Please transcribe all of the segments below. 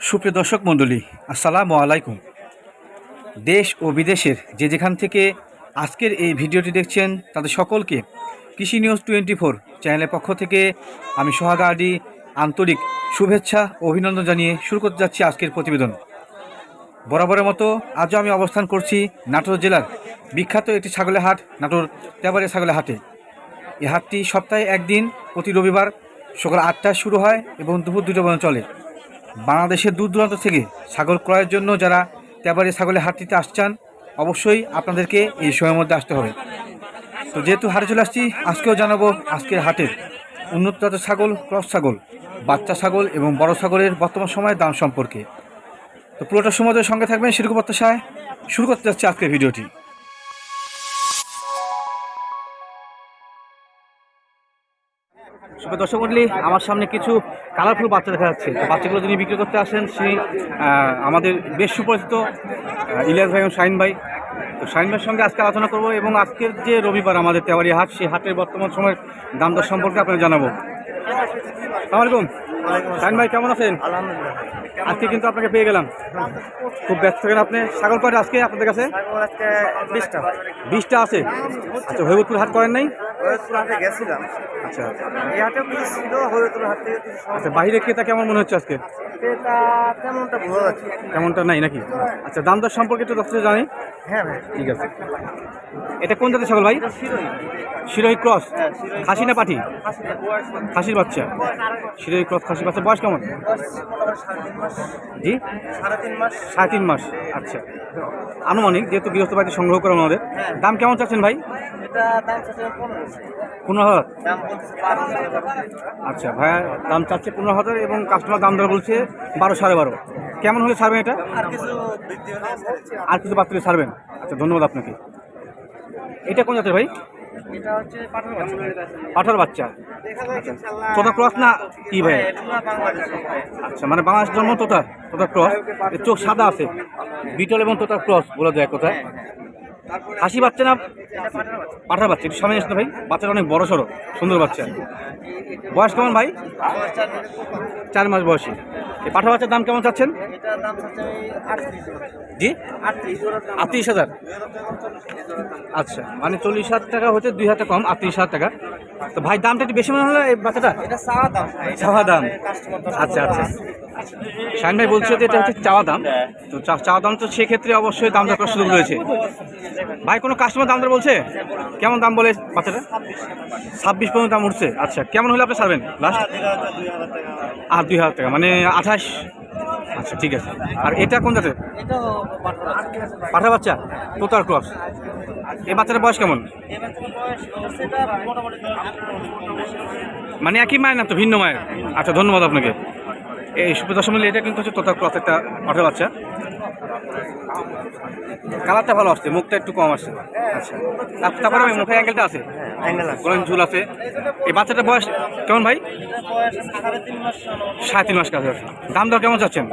সুপ্রিয় দর্শক মণ্ডলী, আসসালামু আলাইকুম। দেশ ও বিদেশের যে যেখান থেকে আজকের এই ভিডিওটি দেখছেন, তাদের সকলকে কৃষি নিউজ টোয়েন্টি ফোর চ্যানেলের পক্ষ থেকে আমি সোহাগা আডি আন্তরিক শুভেচ্ছা অভিনন্দন জানিয়ে শুরু করতে যাচ্ছি আজকের প্রতিবেদন। বরাবরের মতো আজও আমি অবস্থান করছি নাটোর জেলার বিখ্যাত একটি ছাগলের হাট, নাটোর তেবারে ছাগলের হাটে। এই হাটটি সপ্তাহে একদিন প্রতি রবিবার সকাল আটটায় শুরু হয় এবং দুপুর দুটো পর্যন্ত চলে। বাংলাদেশের দূর দূরান্ত থেকে ছাগল ক্রয়ের জন্য যারা তেবারে ছাগলের হাটটিতে আসছেন, অবশ্যই আপনাদেরকে এই সময়ের মধ্যে আসতে হবে। তো যেহেতু হাটে চলে আসছি, আজকেও জানাব আজকের হাটের উন্নত জাতের ছাগল, ক্রস ছাগল, বাচ্চা ছাগল এবং বড় ছাগলের বর্তমান সময়ের দাম সম্পর্কে। তো পুরোটা সময় সঙ্গে থাকবেন সেরকম প্রত্যাশায় শুরু করতে যাচ্ছে আজকের ভিডিওটি। শুভ দর্শক মন্ডলী আমার সামনে কিছু কালারফুল বাচ্চা দেখা যাচ্ছে। তো বাচ্চাগুলো যিনি বিক্রি করতে আসেন সেই আমাদের বেশ সুপরিচিত ইলিয়াস ভাই এবং শাহিন ভাই। তো শাহিন ভাইয়ের সঙ্গে আজকে আলোচনা করব এবং আজকের যে রবিবার আমাদের তেওয়ারি হাট সেই হাটের বর্তমান সময়ের দাম দর সম্পর্কে আপনাকে জানাব। আলাইকুম। শাহিন ভাই কেমন আছেন? আজকে কিন্তু আপনাকে পেয়ে গেলাম। খুব ব্যস্ত থাকেন আপনি। ছাগল কয়টা আজকে আপনাদের কাছে? বিশটা। বিশটা আছে। আচ্ছা হবিবপুর হাট করেন নাই? হরিদপুর হাটে গেছিলাম। আচ্ছা। এই হাটেও কিছু ছিল? হরিদপুর হাট থেকে কিছু আচ্ছা বাইরে ক্রেতা কেমন মনে হচ্ছে আজকে? তেমনটা তেমনটা নাই নাকি? আচ্ছা দাম দর সম্পর্কে একটু দশ জানি। হ্যাঁ ভাই। ঠিক আছে। এটা কোন জাতের ছাগল ভাই? শিরোহী ক্রস। হ্যাঁ খাসি না পাঠি খাসির বাচ্চা। শিরোহী ক্রস খাসি বাচ্চা। বয়স কেমন? জি? সাড়ে তিন মাস। সাড়ে তিন মাস। আচ্ছা। আনুমানিক যেহেতু গৃহস্থ বাড়িতে সংগ্রহ করে আমাদের। হ্যাঁ। দাম কেমন চাচ্ছেন ভাই? পনেরো হাজার? আচ্ছা ভাইয়া দাম চাচ্ছে পনেরো হাজার এবং কাস্টমার দাম দর বলছে বারো সাড়ে বারো। কেমন হলে ছাড়বেন এটা? আর কিছু বাচ্চাকে ছাড়বেন। আচ্ছা ধন্যবাদ আপনাকে। এটা কোন জাতের ভাই? পাঠার বাচ্চা। ইনশাল্লাহ তোতা ক্রস না কি ভাই? হ্যাঁ, বাংলাদেশ আচ্ছা মানে বাংলাদেশ জন্ম তোতা তোতা ক্রস। চোখ সাদা আছে। বিটল এবং তোতা ক্রস বলে দেয় কোথায়। খাসি বাচ্চা না? পাঠার বাচ্চা একটু সামনে আসতে ভাই। বাচ্চাটা অনেক বড় সড়ো সুন্দর বাচ্চা। বয়স কেমন ভাই? চার মাস। বয়সী। এই পাঠা বাচ্চার দাম কেমন চাচ্ছেন? জি? আটত্রিশ হাজার। আচ্ছা মানে চল্লিশ হাজার টাকা হচ্ছে দুই হাজার কম আটত্রিশ হাজার টাকা। তো ভাই দামটা একটু বেশি মনে হলো এই বাচ্চাটা? চাওয়া দাম আচ্ছা আচ্ছা। শাহিন ভাই বলছে যে এটা হচ্ছে চাওয়া দাম। তো চাওয়া দাম তো সেক্ষেত্রে অবশ্যই দাম দর সুযোগ রয়েছে ভাই, কোনো কাস্টমার দাম দর বলছে? কেমন দাম বলে বাচ্চাটা? ছাব্বিশ পর্যন্ত দাম উঠছে। আচ্ছা কেমন হলে আপনি ছাড়বেন? লাস্ট আর দুই হাজার টাকা মানে আঠাশ? আচ্ছা ঠিক আছে। আর এটা কোন জাতের? পাঠা বাচ্চা, তোতার ক্রস এই বাচ্চাটার বয়স কেমন? মানে একই মায়ের না তো, ভিন্ন মায়ের। আচ্ছা ধন্যবাদ আপনাকে। এই সুপ্রদর্শন মিলে এটা কিন্তু হচ্ছে তথা ক্রস একটা পাঠা বাচ্চা। কালারটা ভালো আসছে মুখটা একটু কম আসছে। আচ্ছা। তার- তারপরে ওই মুখের অ্যাঙ্গেলটা আছে? গোলান ঝুল আছে। এই বাচ্চাটার বয়স কেমন ভাই? সাড়ে তিন মাস কাছে আছে। দাম দর কেমন চাচ্ছেন?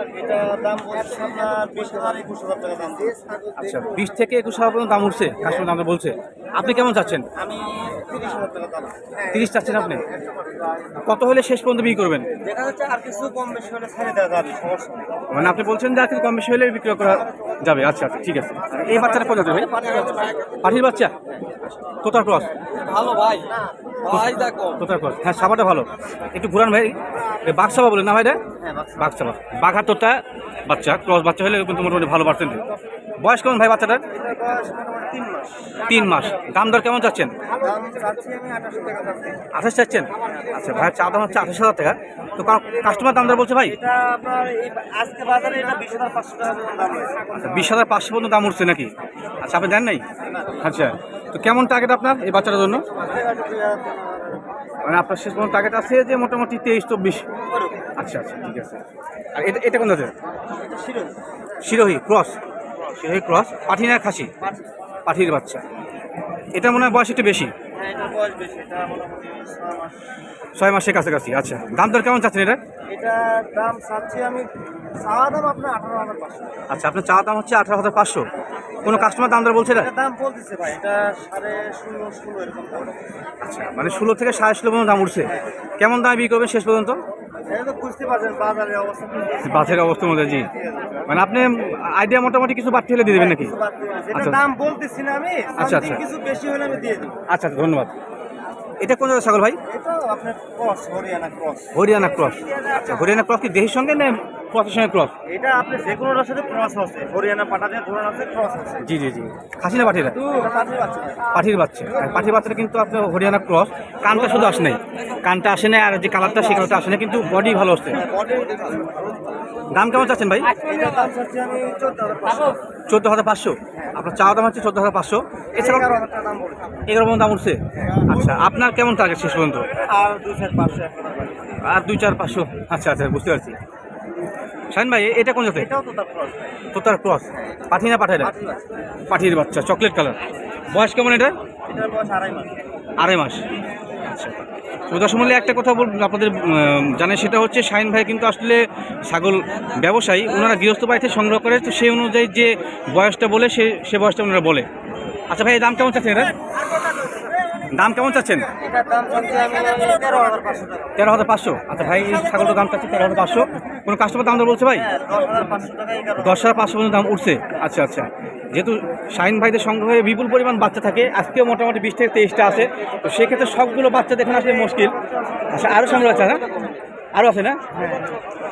আচ্ছা বিশ থেকে একুশ হাজার পর্যন্ত দাম উঠছে কাস্টমার দামটা বলছে। আপনি কেমন চাচ্ছেন? আমি তিরিশ চাচ্ছেন আপনি? কত হলে শেষ পর্যন্ত বিক্রি করবেন? মানে আপনি বলছেন যে আর কিছু কম বেশি হলে বিক্রি করা যাবে। আচ্ছা আচ্ছা ঠিক আছে। এই বাচ্চাটা কোথায় ভাই পাঠির বাচ্চা? তোতার ক্রস। ভালো ভাই। ভাই দেখো। তোতার ক্রস। হ্যাঁ সাবাটা ভালো। একটু ঘুরান ভাই। এই বাঘ সাবা বলে না ভাই রে হ্যাঁ বাঘ তোতা বাচ্চা ক্রস বাচ্চা হলে কিন্তু মোটামুটি ভালো পার্সেন্টেজ বয়স কেমন ভাই বাচ্চাটার? তিন মাস। দাম দর কেমন চাচ্ছেন? আঠাশ চাচ্ছেন? আচ্ছা ভাই চা দাম হচ্ছে আঠাশ হাজার টাকা। তো কাস্টমার দাম দর বলছে ভাই? বিশ হাজার পাঁচশো পর্যন্ত দাম আচ্ছা বিশ হাজার পাঁচশো পর্যন্ত দাম উঠছে নাকি? আচ্ছা আপনি দেন নাই? আচ্ছা তো কেমন টার্গেট আপনার এই বাচ্চাটার জন্য? মানে আপনার শেষ পর্যন্ত টার্গেট আছে যে মোটামুটি তেইশ চব্বিশ? আচ্ছা আচ্ছা ঠিক আছে। আর এটা এটা কোন শিরোই শিরোহী। ক্রস। শিরোহী ক্রস। পাঠি না খাসি? পাঠির বাচ্চা এটা মনে হয় বয়স একটু বেশি। হ্যাঁ ছয় মাস। ছয় মাসের কাছাকাছি আচ্ছা। দাম দর কেমন চাচ্ছেন এটা দাম চাচ্ছি আমি চাওয়া দাম আপনার আঠারো হাজার পাঁচশো। আচ্ছা আপনার চা দাম হচ্ছে আঠারো হাজার পাঁচশো। কোনো কাস্টমার দাম দর বলছে এটা? এটা দাম বলতেছে ভাই এটা সাড়ে ষোলো ষোলো এরকম আচ্ছা মানে ষোলো থেকে সাড়ে ষোলো পর্যন্ত দাম উঠছে। কেমন দামে বিক্রি করবেন শেষ পর্যন্ত? বাজারের অবস্থা মধ্যে জি। মানে আপনি আইডিয়া মোটামুটি কিছু বাড়তি হলে দিয়ে দেবেন নাকি? আছে। আচ্ছা। দাম বলতেছি না আমি আচ্ছা, আচ্ছা। কিছু বেশি হলে আমি দিয়ে আচ্ছা আচ্ছা ধন্যবাদ। এটা কোন ছাগল ভাই? এটা আপনার cross Haryana cross Haryana cross আচ্ছা হরিয়ানা ক্রস কি দেহের সঙ্গে না ক্রসের সঙ্গে ক্রস। এটা আপনি যে কোনোটার সাথে ক্রস আছে। হরিয়ানা পাটাতে ধরুন আছে ক্রস আছে। জি জি জি। খাসি না পাঠিরা পাঠির বাচ্চা। আর পাঠির বাচ্চাটা কিন্তু আপনার হরিয়ানা ক্রস। কানটা শুধু আসে নাই। কানটা আসে নাই আর যে কালারটা সেই কালারটা আসে না কিন্তু বডি ভালো আসছে দাম কেমন চাচ্ছেন ভাই? চোদ্দ হাজার পাঁচশো। আপনার চাওয়া দাম হচ্ছে চোদ্দ হাজার পাঁচশো। এছাড়া এগারো দাম পর্যন্ত দাম উঠছে। আচ্ছা আপনার কেমন টার্গেট শেষ পর্যন্ত? আর দুই চার পাঁচশো। আর দুই চার পাঁচশো। আচ্ছা আচ্ছা বুঝতে পারছি। শাহিন ভাই এটা কোন জাতে এটাও তো তার ক্রস তো তার ক্রস। পাঠি না পাঠাই পাঠিয়ে পাঠির বাচ্চা চকলেট কালার। বয়স কেমন এটা আড়াই মাস। আচ্ছা। দশ মূল্যে একটা কথা বল আপনাদের জানেন সেটা হচ্ছে শাহিন ভাই কিন্তু আসলে ছাগল ব্যবসায়ী। ওনারা গৃহস্থ বাড়িতে সংগ্রহ করে তো সেই অনুযায়ী যে বয়সটা বলে সে সে বয়সটা ওনারা বলে। আচ্ছা ভাই দাম কেমন চাচ্ছেন এটা দাম কেমন চাচ্ছেন? তেরো হাজার পাঁচশো। আচ্ছা ভাই এই ছাগলটার দাম চাচ্ছে তেরো হাজার পাঁচশো। কোনো কাস্টমার দাম বলছে ভাই? হ্যাঁ দশ হাজার পাঁচশো পর্যন্ত দাম উঠছে। আচ্ছা আচ্ছা। যেহেতু শাহিন ভাইদের সংগ্রহে বিপুল পরিমাণ বাচ্চা থাকে আজকেও মোটামুটি বিশ থেকে তেইশটা আছে। তো সেক্ষেত্রে সবগুলো বাচ্চা দেখুন আসলে মুশকিল। আচ্ছা আরও সংগ্রহ আছে না আরও আছে না?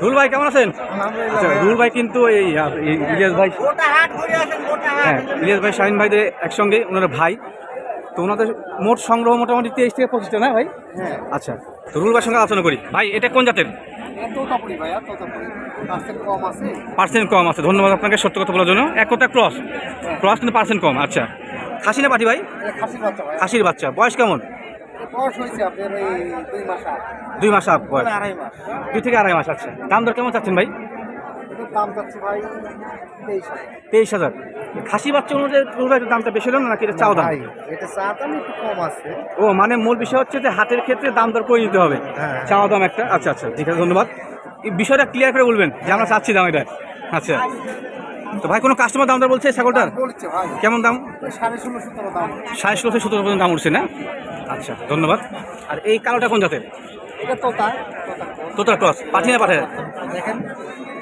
রুল ভাই কেমন আছেন? আচ্ছা রুল ভাই কিন্তু এই ইলিয়াস ভাই হ্যাঁ ইলিয়াস ভাই শাহিন ভাইদের একসঙ্গে ওনারা ভাই। তো ওনাদের মোট সংগ্রহ মোটামুটি তেইশ থেকে পঁচিশটা না ভাই? হ্যাঁ। আচ্ছা তো রুল ভাইয়ের সঙ্গে আলোচনা করি। ভাই এটা কোন জাতের? পার্সেন্ট কম আছে। ধন্যবাদ আপনাকে সত্য কথা বলার জন্য। এক কথা ক্রস। ক্রস কিন্তু পার্সেন্ট কম আচ্ছা। খাসি না পাঠি ভাই? খাসির বাচ্চা বয়স কেমন? দুই মাস আপ বয়স। দুই থেকে আড়াই মাস আচ্ছা। দাম দর কেমন চাচ্ছেন ভাই? দাম চাচ্ছি ভাই তেইশ হাজার। তেইশ হাজার। খাসি বাচ্চা অনুযায়ী একটু দামটা বেশি হলো না নাকি এটা চাও দাম? এটা চা দাম একটু কম আছে। ও মানে মূল বিষয় হচ্ছে যে হাটের ক্ষেত্রে দাম দর করে নিতে হবে। হ্যাঁ। চাওয়া দাম একটা। আচ্ছা আচ্ছা ঠিক আছে ধন্যবাদ। এই বিষয়টা ক্লিয়ার করে বলবেন যে আমরা চাচ্ছি দাম এটা। আচ্ছা। তো ভাই কোনো কাস্টমার দাম দর বলছে ছাগলটার? কেমন দাম? সাড়ে ষোলো সতেরো দাম। সাড়ে সতেরো পর্যন্ত দাম উঠছে না? আচ্ছা ধন্যবাদ। আর এই কালোটা কোন জাতের? এটা তোতা। তোতা তোতার ক্রস পাঠি না দেখেন।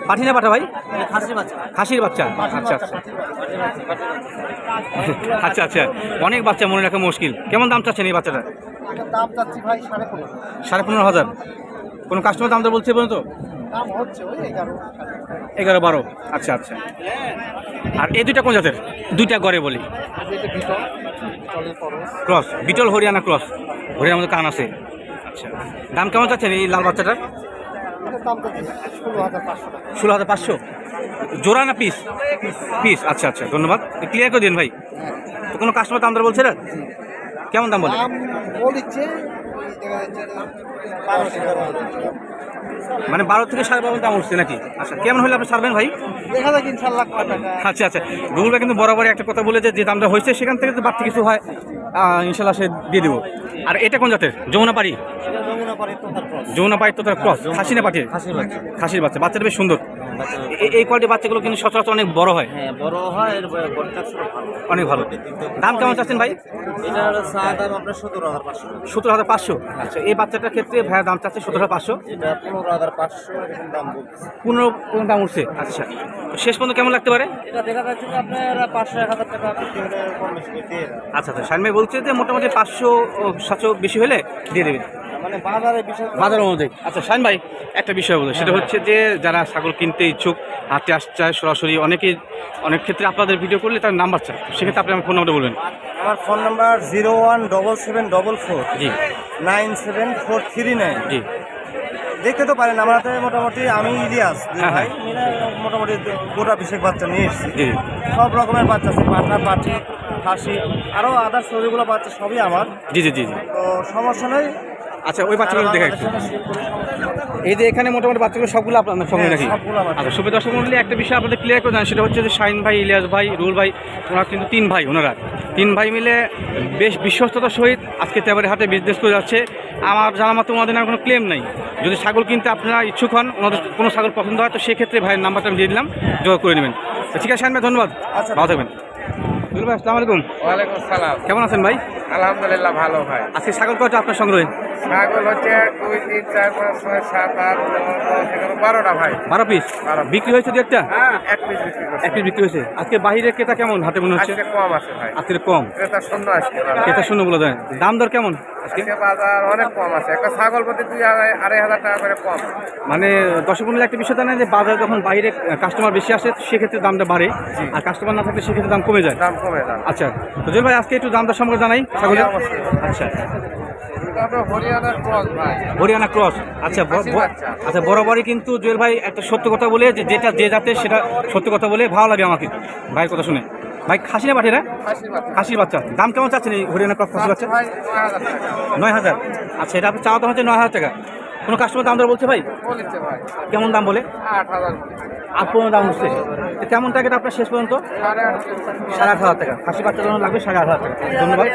পাঠি না পাঠা ভাই। খাসি বাচ্চা। খাসির বাচ্চা। আচ্ছা আচ্ছা। আচ্ছা আচ্ছা। অনেক বাচ্চা মনে রাখা মুশকিল। কেমন দাম চাচ্ছেন এই বাচ্চাটা সাড়ে পনেরো। হাজার। কোনো কাস্টমার দাম দর বলছে পর্যন্ত? ওই এগারো। বারো। আচ্ছা আচ্ছা। আর এই দুইটা কোন জাতের? দুইটা গড়ে বলি। ক্রস। বিটল হরিয়ানা ক্রস। হরিয়ানার মধ্যে কান আছে। আচ্ছা। দাম কেমন চাচ্ছেন এই লাল বাচ্চাটার? ষোলো হাজার পাঁচশো জোড়া না পিস? পিস আচ্ছা আচ্ছা ধন্যবাদ। ক্লিয়ার করে দিন ভাই। তো কোনো কাস্টমার দাম দর বলছে না কেমন দাম বলে। মানে বারো থেকে সাড়ে বারো দাম উঠছে নাকি? আচ্ছা কেমন হলে আপনি ছাড়বেন ভাই? দেখা যাক ইনশাল্লাহ আচ্ছা আচ্ছা। ভাই কিন্তু বরাবর একটা কথা বলে যে যে দামটা হয়েছে সেখান থেকে যদি বাড়তি কিছু হয় ইনশাল্লাহ সে দিয়ে দেবো। আর এটা কোন জাতের? যমুনা এটা যমুনা পারে তোতার ক্রস তো তার ক্রস খাসি না পাঠিয়ে খাসির বাচ্চা বাচ্চাটা বেশ সুন্দর। এই কোয়ালিটির বাচ্চাগুলো কিন্তু সচরাচর অনেক বড় হয়। হ্যাঁ বড় হয় অনেক ভালো। দাম কেমন চাচ্ছেন ভাই? সতেরো হাজার পাঁচশো। আচ্ছা এই বাচ্চাটার ক্ষেত্রে ভাইয়া দাম চাচ্ছে সতেরো হাজার পাঁচশো। পনেরো হাজার পাঁচশো দাম বলতেছে। পনেরো দাম উঠছে। আচ্ছা শেষ পর্যন্ত কেমন লাগতে পারে। আচ্ছা আচ্ছা শাইন ভাই বলছে যে মোটামুটি পাঁচশো সাতশো বেশি হলে দিয়ে দেবেন। মানে বাজারে বিষয় বাজার অনুযায়ী আচ্ছা শাইন ভাই একটা বিষয় বলো। সেটা হচ্ছে যে যারা ছাগল কিনতে ইচ্ছুক হাতে আসতে চায় সরাসরি অনেকেই অনেক ক্ষেত্রে আপনাদের ভিডিও করলে তার নাম্বার চায় সেক্ষেত্রে আপনি আমার ফোন নাম্বারটা বলবেন। আমার phone number zero one double seven double four জি। Nine seven four three nine জি। দেখতে তো পারেন আমরা তো মোটামুটি আমি ইলিয়াস দুই হ্যাঁ, ভাই। মোটামুটি গোটা বিশেক বাচ্চা নিয়ে এসেছি। জি। সব রকমের বাচ্চা আছে পাঠা পাঠি খাসি আরও আদার ছবিগুলো বাচ্চা সবই আমার। জি জি জি জি। তো সমস্যা নেই আচ্ছা ওই বাচ্চাগুলো দেখা একটু। এই যে এখানে মোটামুটি বাচ্চাগুলো সবগুলো আপনার সঙ্গে হ্যাঁ, নাকি আচ্ছা সুবিধা দর্শক মন্ডলী একটা বিষয় আপনাদের ক্লিয়ার করে দেন সেটা হচ্ছে যে শাইন ভাই ইলিয়াস ভাই রুল ভাই ওনারা কিন্তু তিন ভাই ওনারা। তিন ভাই মিলে বেশ বিশ্বস্ততার সহিত আজকে তেবারি হাটে বিজনেস করে যাচ্ছে। আমার জানা মতো ওনাদের নামে কোনো ক্লেম নাই। যদি ছাগল কিনতে আপনারা ইচ্ছুক হন ওনাদের কোনো ছাগল পছন্দ হয় তো সেক্ষেত্রে ভাইয়ের নাম্বারটা আমি দিয়ে দিলাম যোগাযোগ করে নেবেন। ঠিক আছে শাইন ভাই ধন্যবাদ। আচ্ছা। ভালো থাকবেন। রুল ভাই আসসালামু আলাইকুম। ওয়ালাইকুম আসসালাম। কেমন আছেন ভাই? আলহামদুলিল্লাহ ভালো ভাই। আজকে ছাগল কয়টা আপনার সংগ্রহে? ছাগল হচ্ছে দুই তিন চার পাঁচ ছয় সাত আট দশ এগারো বারোটা ভাই। বারো পিস। বিক্রি হয়েছে দু একটা? হ্যাঁ এক পিস বিক্রি এক পিস বিক্রি হয়েছে। আজকে বাহিরের ক্রেতা কেমন? হাতে মনে হচ্ছে? কম আছে ভাই। আজকে কম। ক্রেতা শূন্য আজকে ক্রেতা শূন্য বলে দেয়। দাম দর কেমন আজকে? আজকে বাজার অনেক কম আছে। একটা ছাগল প্রতি দুই আড়াই হাজার টাকা করে কম। মানে দর্শক মূল্য একটা বিষয় জানেন যে বাজারে যখন বাইরে কাস্টমার বেশি আসে সেক্ষেত্রে দামটা বাড়ে। আর কাস্টমার না থাকলে সেক্ষেত্রে দাম কমে যায়। দাম কমে আচ্ছা তো ভাই আজকে একটু দাম দর সম্পর্কে জানাই ছাগলের। আচ্ছা। হরিয়ানা ক্রস। আচ্ছা। আচ্ছা বরাবরই কিন্তু জুয়েল ভাই একটা সত্য কথা বলে যে যেটা যে জাতের সেটা সত্য কথা বলে ভালো লাগে আমাকে। ভাইয়ের কথা শুনে। ভাই খাসি না? পাঠিয়ে না খাসির বাচ্চা। দাম কেমন চাচ্ছেন এই হরিয়ানা ক্রস খাসির বাচ্চা? নয় হাজার আচ্ছা এটা আপনি চাওয়া দাম হচ্ছে নয় হাজার টাকা। কোনো কাস্টমার দাম দর বলছে ভাই? ভাই। কেমন দাম বলে? আট হাজার পনেরো দাম হচ্ছে। তো কেমন টাকাটা আপনার শেষ পর্যন্ত? সাড়ে আট হাজার টাকা। খাসি বাচ্চার জন্য লাগবে সাড়ে আট হাজার টাকা। ধন্যবাদ।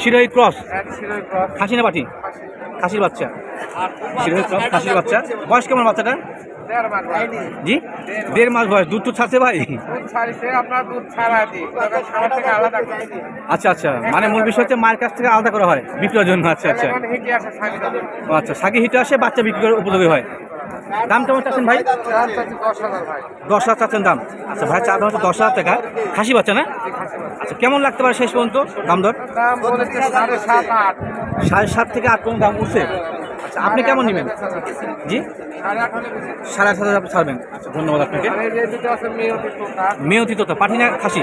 শিরোহী ক্রস খাসি না পাঠি খাসির বাচ্চা। শিরোহী ক্রস খাসির বাচ্চা। বয়স কেমন বাচ্চাটা জি? দেড় মাস বয়স। দুধ তো ছাড়ছে ভাই। আচ্ছা আচ্ছা। মানে মূল বিষয় হচ্ছে মায়ের কাছ থেকে আলাদা করা হয় বিক্রয়ের জন্য। আচ্ছা আচ্ছা। আচ্ছা সাকি হিটে আসে, বাচ্চা বিক্রি করার উপযোগী হয়। দাম কেমন চাচ্ছেন ভাই? দশ হাজার চাচ্ছেন দাম। আচ্ছা ভাই চা দাম হচ্ছে দশ হাজার টাকা। খাসি পাচ্ছে না। আচ্ছা কেমন লাগতে পারে শেষ পর্যন্ত দাম দর? সাড়ে সাত সাড়ে সাত থেকে আট পর্যন্ত দাম উঠছে। আচ্ছা আপনি কেমন নেবেন? জি? সাড়ে আট হাজার ছাড়বেন। আচ্ছা ধন্যবাদ আপনাকে। মেয়তি তো, পাঠি না, খাসি?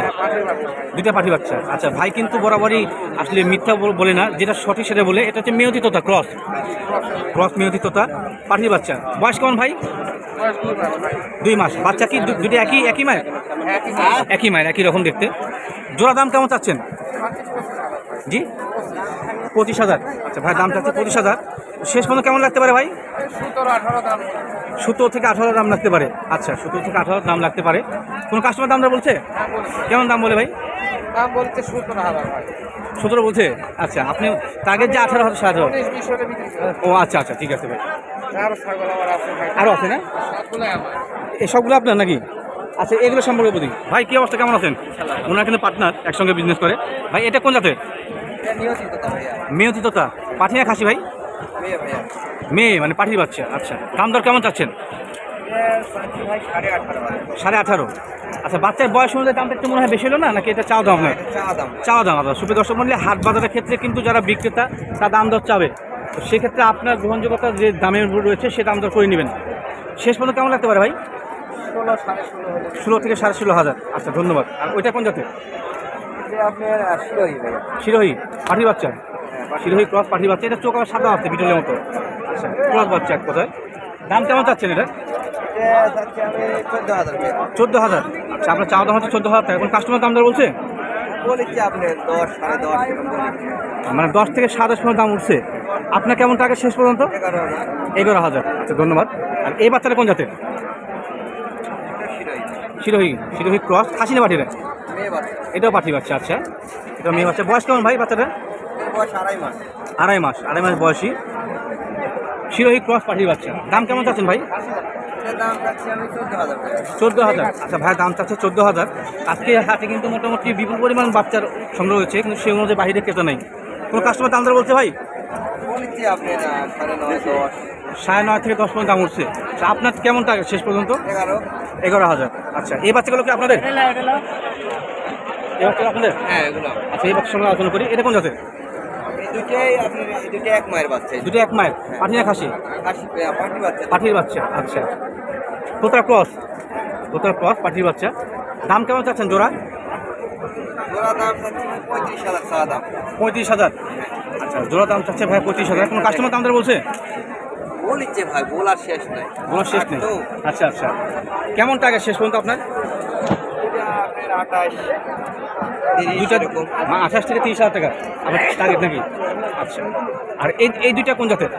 দুইটা পাঠি বাচ্চা। আচ্ছা ভাই কিন্তু বরাবরই আসলে মিথ্যা বল- না, যেটা সঠিক সেটা বলে, এটা হচ্ছে মেয়তি তোতা ক্রস। ক্রস মেয়তি তোতা পাঠির বাচ্চা। বয়স কেমন ভাই? দুই মাস। বাচ্চা কি দুটো একই একই মায়ের? একই মায়ের, একই রকম দেখতে। জোড়া দাম কেমন চাচ্ছেন? জি? পঁচিশ হাজার। আচ্ছা ভাই দাম চাচ্ছে পঁচিশ হাজার। শেষ পর্যন্ত কেমন লাগতে পারে ভাই? সতেরো সতেরো থেকে আঠারো দাম লাগতে পারে। আচ্ছা সতেরো থেকে আঠারো দাম লাগতে পারে। কোনো কাস্টমার দামটা বলছে? হ্যাঁ কেমন দাম বলে ভাই? দাম বলছে সতেরো হাজার ভাই। সতেরো বলছে? আচ্ছা আপনি টার্গেট যে আঠারো হাজার সাত ও আচ্ছা আচ্ছা ঠিক আছে ভাই। আরও আছে আরও আছে না? সবগুলোই আমার এই সবগুলো আপনার নাকি? আচ্ছা এগুলো সম্পর্কে বলি। ভাই কী অবস্থা? কেমন আছেন? ওনার কিন্তু পার্টনার একসঙ্গে বিজনেস করে। ভাই এটা কোন জাতের? মেয়তিততা পাঠি না খাসি ভাই। মেয়ে মানে পাঠিয়ে বাচ্চা আচ্ছা। দাম দর কেমন চাচ্ছেন? সাড়ে আঠারো। আচ্ছা বাচ্চার বয়স অনুযায়ী দামটা একটু মনে হয় বেশি হলো না? নাকি এটা চাও দাম আপনার চা দাম। চাওয়া দাম আপনার সুপ্রিয় দর্শক মন্ডলী হাট বাজারের ক্ষেত্রে কিন্তু যারা বিক্রেতা তা দাম দর চাবে। তো সেক্ষেত্রে আপনার গ্রহণযোগ্যতা যে দামের রয়েছে সে দাম দর করে নেবেন। শেষ পর্যন্ত কেমন লাগতে পারে ভাই? ষোলো থেকে সাড়ে ষোলো হাজার। আচ্ছা ধন্যবাদ। আর ওইটা কোন জাতের? যে আপনার শিরোহী শিরোহী পাঠি বাচ্চা শিরোহী ক্রস পাঠিয়ে বাচ্চা এটা চোখ আবার সাদা আছে বিটলের মতো। আচ্ছা ক্রস বাচ্চা এক কথায়। দাম কেমন চাচ্ছেন এটা? চোদ্দ হাজার। আচ্ছা আপনার চাওয়া দাম হচ্ছে চোদ্দ হাজার টাকা। এখন কাস্টমার দাম দর বলছে? মানে দশ থেকে সাত পর্যন্ত দাম উঠছে। আপনার কেমন টাকা শেষ পর্যন্ত? এগারো হাজার। হাজার। আচ্ছা ধন্যবাদ। আর এই বাচ্চাটা কোন জাতের? শিরোহী। শিরোহী ক্রস খাসি না পাঠিয়ে এটাও পাঠিয়ে বাচ্চা আচ্ছা। এটা মেয়ে বাচ্চা। বয়স কেমন ভাই বাচ্চাটা আড়াই মাস। আড়াই মাস বয়সী। শিরোহী ক্রস পাঠিয়ে বাচ্চা দাম কেমন চাচ্ছেন ভাই? এর দাম যাচ্ছে আমি চোদ্দ হাজার আচ্ছা ভাই দাম চাচ্ছে চোদ্দ হাজার। আজকে হাটে কিন্তু মোটামুটি বিপুল পরিমাণ বাচ্চার সংগ্রহ হয়েছে কিন্তু সেই অনুযায়ী বাইরে ক্রেতা নেই। কোনো কাস্টমার দাম বলছে ভাই? সাড়ে নয় থেকে দশ পর্যন্ত দাম উঠছে। আচ্ছা আপনার কেমন টাকা শেষ পর্যন্ত? এগারো। এগারো হাজার। আচ্ছা এই বাচ্চাগুলো কি আপনাদের? এই বাচ্চাগুলো আপনাদের? হ্যাঁ আচ্ছা এই বাচ্চার সঙ্গে আলোচনা করি। এটা কোন জাতের? এই দুটোই আপনার এই দুটো এক মায়ের বাচ্চা দুটো এক মায়ের? পাঠি না খাসি খাসি পাটি বাচ্চা। পাঠির বাচ্চা আচ্ছা। তোতার ক্রস? তোতার ক্রস পাঠির বাচ্চা। দাম কেমন চাচ্ছেন জোড়া? জোড়া দাম চাচ্ছি পঁয়ত্রিশ হাজার দাম। পঁয়ত্রিশ হাজার। আচ্ছা জোড়া দাম চাচ্ছে ভাই পঁয়ত্রিশ হাজার। কোনো কাস্টমার দাম দর বলছে? বলিচ্ছে ভাই বলার শেষ নাই। বলার শেষ নেই। আচ্ছা আচ্ছা। কেমন টাকা শেষ পর্যন্ত আপনার? আপনার আঠাশ। দুইটা আঠাশ থেকে তিরিশ হাজার টাকা। আমার টার্গেট নাকি? আচ্ছা। আর এই এই দুইটা কোন জাতের?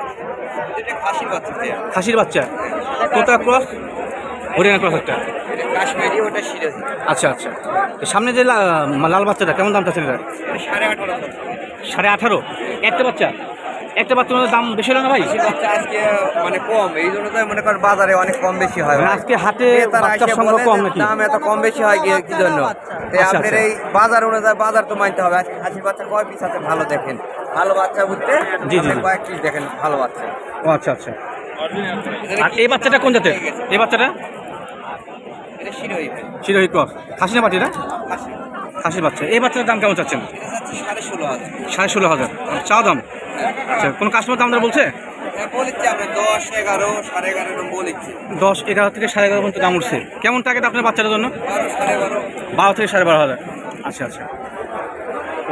খাসির বাচ্চা কোথা তোতা ক্রস? হরিয়ানা ক্রস একটা। কাশ্মীরি ওটা শিরোহী আচ্ছা আচ্ছা। সামনে যে লাল বাচ্চাটা কেমন দামটা এটা সাড়ে আঠারো। সাড়ে আঠারো। একটা বাচ্চা? একটা বাচ্চার দাম বেশি হলো না ভাই? বাচ্চা আজকে মানে কম এই জন্য তো মনে করেন বাজারে অনেক কম বেশি হয় আজকে হাটে বাচ্চার সংখ্যা কম নাকি? দাম এত কম বেশি হয় কি কি জন্য? তো আচ্ছা, আপনার আচ্ছা। এই বাজার অনুযায়ী বাজার তো মানতে হবে। আজকে খাসির বাচ্চা কয় পিস আছে ভালো দেখেন। ভালো বাচ্চা বুঝতে? জি, জি। কয়েক পিস দেখেন ভালো বাচ্চা? ও আচ্ছা আচ্ছা। আর এই বাচ্চাটা কোন জাতের? এই বাচ্চাটা? শিরোহী ক্রস। খাসি না পাটি না খাসির। বাচ্চা। এই বাচ্চাটার দাম কেমন চাচ্ছেন? সাড়ে ষোলো হাজার। সাড়ে ষোলো হাজার। চা দাম? আচ্ছা কোনো কাস্টমার দাম বলছে? দশ এগারো সাড়ে এগারো বলেছি দশ এগারো থেকে সাড়ে এগারো পর্যন্ত দাম উঠছে। কেমন টার্গেট আপনার বাচ্চাটার জন্য? বারো থেকে সাড়ে বারো হাজার। আচ্ছা আচ্ছা।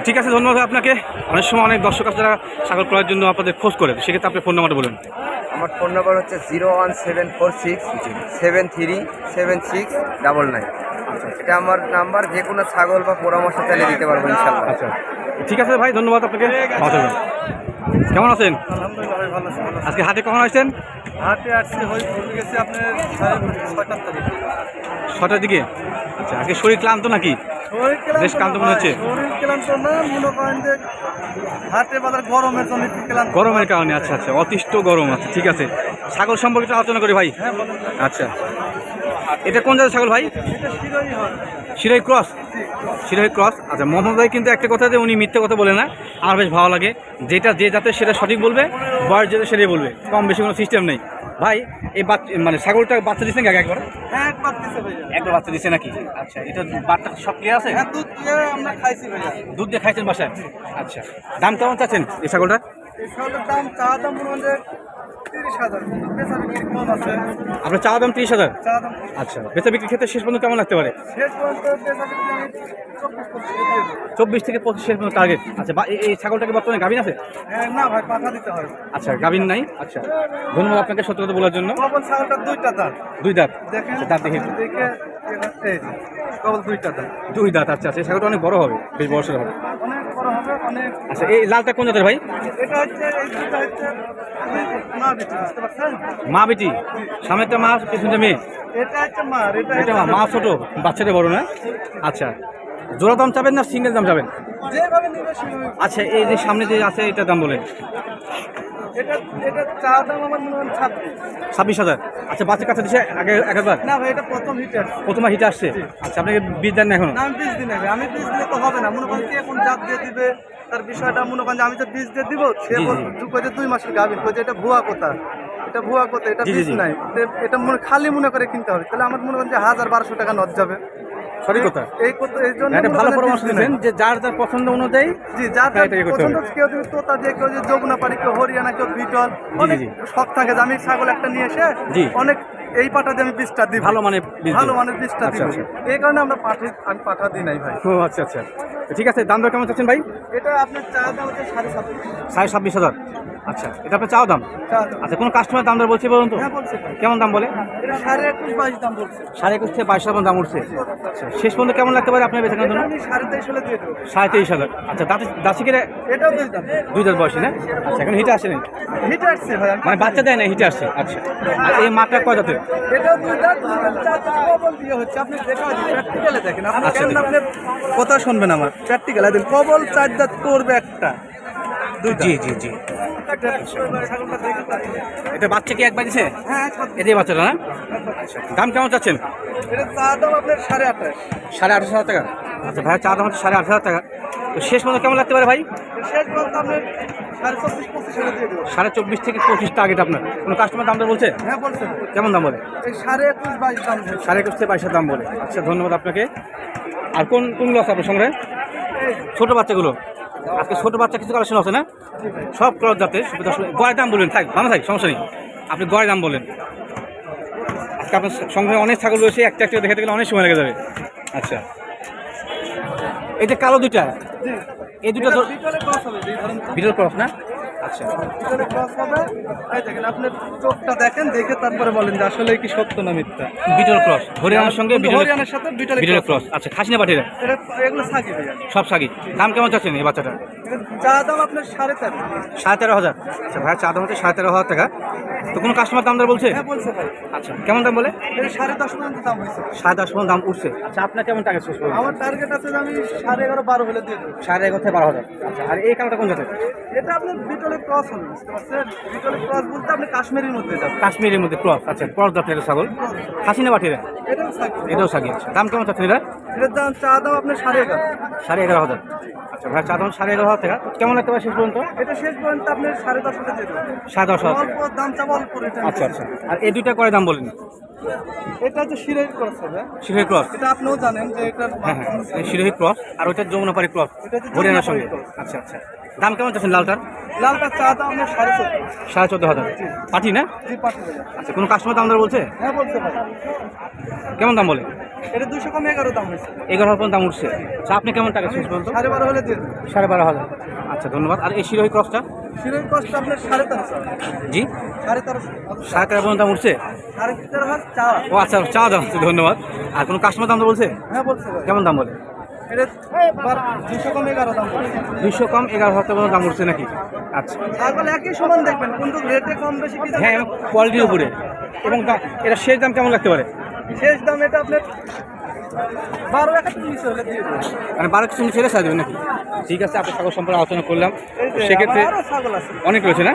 ঠিক আছে ধন্যবাদ আপনাকে। অনেক সময় অনেক দর্শক আছে যারা ছাগল ক্রয়ের জন্য আপনাদের খোঁজ করে। সেক্ষেত্রে আপনি ফোন নাম্বারটা বলুন। আমার ফোন নাম্বার হচ্ছে zero one seven four six seven three seven six double nine এটা আমার নাম্বার যে কোনো ছাগল বা পরামর্শ চালিয়ে দিতে পারব ইনশাল্লাহ আচ্ছা। ঠিক আছে ভাই ধন্যবাদ আপনাকে। কেমন আছেন? ভাই আজকে হাটে কখন আসছেন? হাটে আসছে গেছে আপনার ছয়টার তারিখ ছটার দিকে? আচ্ছা আজকে শরীর ক্লান্ত নাকি? বেশ ক্লান্ত মনে হচ্ছে। ভাই, গরমের কারণে আচ্ছা আচ্ছা অতিষ্ঠ গরম আছে ঠিক আছে। ছাগল সম্পর্কে আলোচনা করি ভাই। হ্যাঁ আচ্ছা। এটা কোন জাতের ছাগল ভাই? শিরোই ক্রস? শিরোই ক্রস। আচ্ছা মোহাম্মদ ভাই কিন্তু একটা কথা যে উনি মিথ্যে কথা বলে না। আর বেশ ভালো লাগে। যেটা যে জাতের সেটা সঠিক বলবে বয়স যেটা সেটাই বলবে। কম বেশি কোনো সিস্টেম নেই। ভাই এই বাচ্চা মানে ছাগলটা বাচ্চা দিচ্ছেন আগে একবার? হ্যাঁ একবার বাচ্চা দিচ্ছে নাকি? আচ্ছা এটা বাচ্চা সব ক্লিয়ার আছে? হ্যাঁ দুধ দিয়ে খাইছেন বাসায়? আচ্ছা দাম কেমন চাচ্ছেন এই ছাগলটা দাম চা দাম আপনার চা দাম তিরিশ হাজার? আচ্ছা বেচা বিক্রির ক্ষেত্রে শেষ পর্যন্ত কেমন লাগতে পারে? চব্বিশ থেকে পঁচিশ শেষ পর্যন্ত টার্গেট আচ্ছা এই- ছাগলটাকে বর্তমানে গাভিন আছে? না ভাই পাঠা দিতে হবে আচ্ছা গাভিন নাই? আচ্ছা ধন্যবাদ আপনাকে সত্য কথা বলার জন্য। ছাগলটা দুইটা দাঁত। দুই দাঁত? আচ্ছা, দাঁত দেখে। দুইটা দাঁত। দুই দাঁত আচ্ছা আচ্ছা এই ছাগলটা অনেক বড় হবে বেশ বড় হবে। আচ্ছা এই লালটা কোন জাতের ভাই? মা বিটি সামনেটা মা পিছনটা মেয়ে? এটা মা ছোট বাচ্চাটা বড় না? আচ্ছা জোড়া দাম চাবেন না সিঙ্গেল দাম চাবেন? আচ্ছা এই যে সামনে যে আছে এটা দাম বলেন। এটা এটা চা দাম আমার মনে হয় ছাব্বিশ। ছাব্বিশ হাজার। আচ্ছা বাচ্চা কাছে দিছে আগে একবার না ভাই এটা প্রথম হিটার প্রথমে হিটে আসছে? আচ্ছা আপনাকে বীজ দেন না এখনও? না আমি বীজ দিই না আমি বীজ দিলে তো হবে না। মনে করেন কি এখন জাত দিয়ে দিবে তার বিষয়টা মনে করেন আমি তো বীজ দিয়ে দিব সে। বল- দুই মাসের গাভিন কই যে এটা ভুয়া কথা। এটা ভুয়া কথা এটা বীজ। নাই। এটা মনে খালি মনে করে কিনতে হবে। তাহলে আমার মনে করেন যে হাজার বারোশো টাকা নদ যাবে। সঠিক কথা। এই এই জন্য ভালো পরামর্শ দিচ্ছেন যে যার যার পছন্দ অনুযায়ী জি যার যার পছন্দ কেউ যদি তোতা দিয়ে কেউ যমুনা পাড়ি কেউ হরিয়ানা কেউ বিটল অনেক শখ থাকে যে আমি ছাগল একটা নিয়ে এসে অনেক এই পাটা দিয়ে আমি বীজটা দিব। ভালো বীজ ভালো দিন। মানের বীজটা আচ্ছা, আচ্ছা। এই কারণে আমরা পাঠি আমি পাঠা দিই নাই ভাই। ও আচ্ছা আচ্ছা। ঠিক আছে দাম দর কেমন চাচ্ছেন ভাই? এটা আপনার চা দাম হচ্ছে সাড়ে সাড়ে ছাব্বিশ হাজার। আচ্ছা এটা আপনার চাও দাম? আচ্ছা কোনো কাস্টমার দাম দর বলছে বলুন তো? হ্যাঁ। কেমন দাম বলে? সাড়ে একুশ বাইশ দাম বলছে। সাড়ে একুশ থেকে বাইশ হাজার দাম উঠছে। আচ্ছা শেষ পর্যন্ত কেমন লাগতে পারে আপনার জন্য? আমি সাড়ে তেইশ হলে সাড়ে তেইশ হাজার। আচ্ছা দাঁতি দাসিকের এটাও দুই দাম দুই দাঁত বয়সী না? আচ্ছা এখন হিটে আসছে ভাই মানে বাচ্চা দেয় না হিটে আসছে। আচ্ছা আর এই মাঠটা কয় এটাও দুই হচ্ছে। আপনি দেখা প্র্যাকটিক্যালে দেখেন আচ্ছা, কেন। আপনি কথা শুনবেন আমার। প্র্যাকটিক্যালে দিন কবল চার দাঁত করবে একটা। জি জি জি। এটা বাচ্চা কি এক বাজেছে একবার বাচ্চাটা না? দাম কেমন চাচ্ছেন? সাড়ে আঠাশ সাড়ে আঠারো হাজার টাকা। আচ্ছা ভাই, চা দাম হচ্ছে সাড়ে আঠারো হাজার টাকা। তো শেষ পর্যন্ত কেমন লাগতে পারে ভাই? সাড়ে চব্বিশ থেকে পঁচিশ টার্গেট আপনার। কোনো কাস্টমার দাম বলছে? বলছেন কেমন দাম বলে? সাড়ে সাড়ে একুশ থেকে বাইশের দাম বলে। আচ্ছা ধন্যবাদ আপনাকে। আর কোন কোনগুলো আছে আপনার সঙ্গে? ছোটো বাচ্চাগুলো? আজকে ছোটো বাচ্চা কিছু কালেকশন আছে না? সব ক্রস যাতে সুবিধা গড়ের দাম বলবেন থাক ভালো থাক সমস্যা নেই। আপনি গড়ের দাম বলেন। আজকে আপনার সঙ্গে অনেক ছাগল রয়েছে একটা একটা দেখাতে গেলে অনেক সময় লেগে যাবে। আচ্ছা। এই যে কালো দুইটা এই দুটো। বিটল ক্রস না? আচ্ছা। বিটলে ক্রস হবে। এই দেখেন আপনি চোখটা দেখেন দেখে তারপরে বলেন যে আসলে কি সত্য না মিথ্যা। বিটল ক্রস হরিয়ানার সঙ্গে হরিয়ানার সাথে বিটলে বিটল ক্রস আচ্ছা খাসি না পাঠিয়ে এটা এগুলো সাকি সব সাগি। দাম কেমন চাচ্ছেন এই বাচ্চাটা চা দাম আপনার সাড়ে তেরো। সাড়ে তেরো হাজার। আচ্ছা ভাই চা দাম হচ্ছে সাড়ে তেরো হাজার টাকা। তো কোনো কাস্টমার দাম দর বলছে? হ্যাঁ বলছে ভাই। আচ্ছা কেমন দাম বলে? এটা সাড়ে দশ পর্যন্ত দাম হয়েছে। সাড়ে দশ পর্যন্ত দাম উঠছে। আচ্ছা আপনার কেমন টাকা শেষ আমার টার্গেট আছে যে আমি সাড়ে এগারো বারো হলে দিয়ে দেবো। সাড়ে এগারো থেকে বারো হাজার। আচ্ছা আর এই কালোটা কোন জাতের এটা আপনার বিটলে ক্রস হবে বুঝতে পারছেন? বিটলে ক্রস বলতে আপনি কাশ্মীরের মধ্যে যাবেন। কাশ্মীরের মধ্যে ক্রস আচ্ছা ক্রস জাতের ছাগল। খাসি না পাঠিয়ে এটাও সাকি এটাও সাগি আচ্ছা। দাম কেমন চাচ্ছেন এটা এটার দাম চা দাম আপনার সাড়ে এগারো। সাড়ে এগারো হাজার। আচ্ছা ভাই চা দাম সাড়ে এগারো হাজার টাকা। কেমন লাগতে পারে শেষ পর্যন্ত? এটা শেষ পর্যন্ত আপনি সাড়ে দশ হাজার সাড়ে দশ হাজার। অল্প দাম অল্প আচ্ছা আচ্ছা। আর এই দুইটা দাম বলেন। এটা হচ্ছে শিরের ক্রস হবে শিরোহী ক্রস? এটা আপনিও জানেন যে এটা হ্যাঁ হ্যাঁ। ক্রস আর ওইটা যমুনাপাড়ি ক্রস হরিয়ানার সঙ্গে। আচ্ছা আচ্ছা। দাম কেমন চাচ্ছেন লালটার? লালটা চা দাম আপনার সাড়ে চোদ্দ সাড়ে চোদ্দ হাজার। পাঠি না? জি আচ্ছা কোনো কাস্টমার দাম দর বলছে? হ্যাঁ পারি কেমন দাম বলে? এটা দুশো কম এগারো দাম হয়েছে। এগারো হাজার দাম উঠছে। আচ্ছা আপনি কেমন টাকা শেষ পর্যন্ত সাড়ে বারো হলে দিয়ে সাড়ে বারো হাজার। আচ্ছা ধন্যবাদ। আর এই শিরোহী ক্রসটা শিরের ক্রসটা আপনার সাড়ে তেরোশো জি। সাড়ে তেরোশো সাড়ে তেরো পর্যন্ত দাম উঠছে? সাড়ে তেরো হাজার চা ও আচ্ছা চা দাম ধন্যবাদ। আর কোনো কাস্টমার দাম তো বলছে? হ্যাঁ বলছে কেমন দাম বলে? এটা দুশো কম এগারো দাম। দুইশো কম এগারো হাজার টাকা দাম উঠছে নাকি? আচ্ছা। ছাগল একই সমান দেখবেন কিন্তু রেটে কম বেশি কি হ্যাঁ কোয়ালিটির উপরে। এবং এটা শেষ দাম কেমন লাগতে পারে? শেষ দাম এটা আপনার বারো মানে বারো কিছু ছেড়ে সাজ নাকি? ঠিক আছে আপনার ছাগল সম্পর্কে আলোচনা করলাম। সেক্ষেত্রে অনেক রয়েছে না?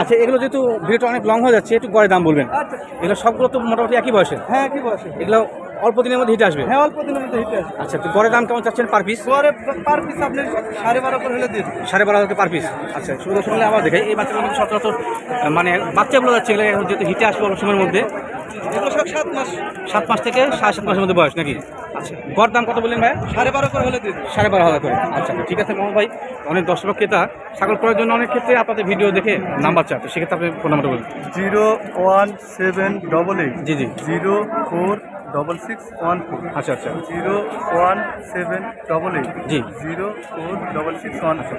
আচ্ছা এগুলো যেহেতু ভিডিওটা অনেক লং হয়ে যাচ্ছে একটু গড়ে দাম বলবেন। আচ্ছা। এগুলো সবগুলো তো মোটামুটি একই বয়সে হ্যাঁ কি বসে এগুলো অল্প দিনের মধ্যে হিটে আসবে? হ্যাঁ অল্প দিনের মধ্যে হিটে আছে আচ্ছা তো গড়ে দাম কেমন চাচ্ছেন পার পিস পরে পার পিস আপনি সাড়ে বারো করে হলে দেবেন সাড়ে বারো হাজার পার পিস আচ্ছা শুধু শুনলে আবার দেখে এই বাচ্চাগুলো কিন্তু সচরাচর মানে বাচ্চাগুলো যাচ্ছে এগুলো এখন যেহেতু হিটে আসবে অল্প সময়ের মধ্যে। সাত মাস। সাত মাস থেকে সাড়ে সাত মাসের মধ্যে বয়স নাকি? আচ্ছা। গড় দাম কত বললেন ভাই? সাড়ে বারো করে হলে দেবেন সাড়ে বারো হাজার করে। আচ্ছা ঠিক আছে মোহাম্মদ ভাই। অনেক দর্শক ক্রেতা। ছাগল করার জন্য অনেক ক্ষেত্রে আপনাদের ভিডিও দেখে নাম্বার চাপ সেক্ষেত্রে আপনি ফোন নাম্বারটা বলুন। Zero one seven double eight. জি জি। Zero four double six one four আচ্ছা আচ্ছা। Zero one seven double eight জি। Zero four double six one four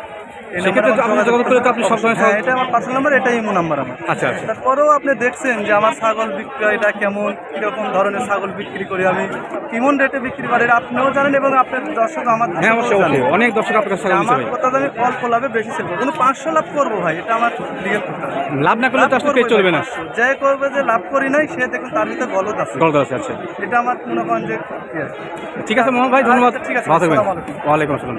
সেক্ষেত্রে আপনি যোগাযোগ করলে তো আপনি সবসময় হ্যাঁ এটা আমার পার্সোনাল নাম্বার এটাই ইমো নাম্বার আমার। আচ্ছা আচ্ছা। তারপরেও আপনি দেখছেন যে আমার ছাগল বিক্রয়টা কেমন কীরকম ধরনের ছাগল বিক্রি করি আমি কেমন রেটে বিক্রি করি আপনিও জানেন এবং আপনার দর্শক আমার হ্যাঁ অবশ্যই অনেক দর্শক আপনার নিচ্ছে আমার কথা আমি অল্প লাভে বেশি সেল করব। কিন্তু পাঁচশো লাভ করব ভাই এটা আমার কথা। লাভ না করলে তো আসলে চলবে না। যে করবে যে লাভ করি নাই সে দেখুন তার ভিতরে গলত আছে। গল্প আছে আচ্ছা। এটা আমার মনে করেন যে। ঠিক আছে মোহাম্মদ ভাই ধন্যবাদ আচ্ছা, ঠিক আছে। ওয়ালাইকুম আসসালাম